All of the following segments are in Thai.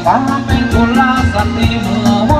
Apa main bola sate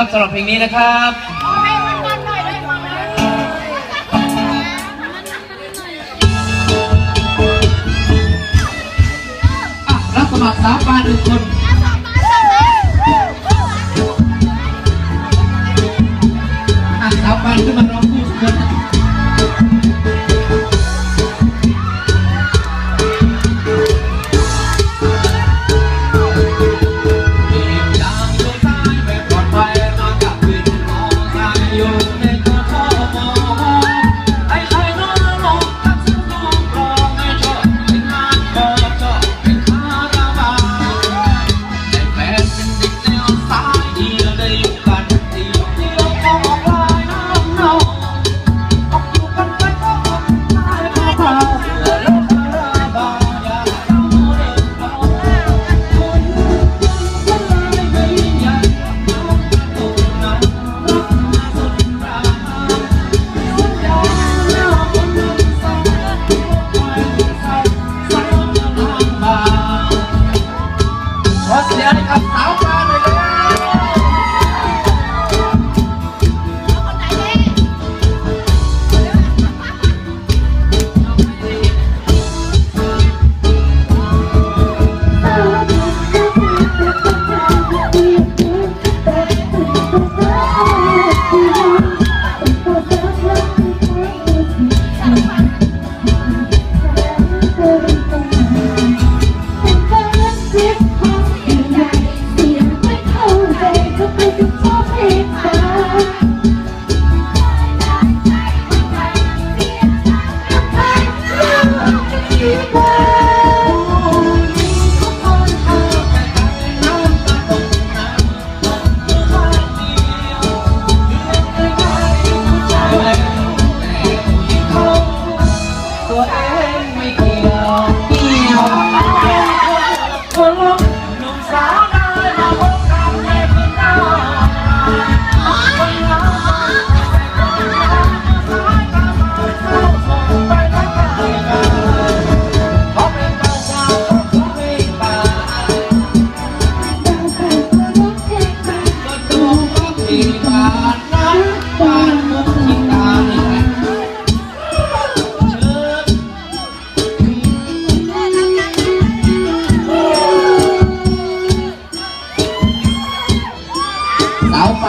ับสำหรับเพลงนี้นะครับรับสมัครสาวปานหนึ่งคนสาวปานขึ้นมาร้อง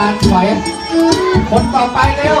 สาวปานถอยคนต่อไปเร็ว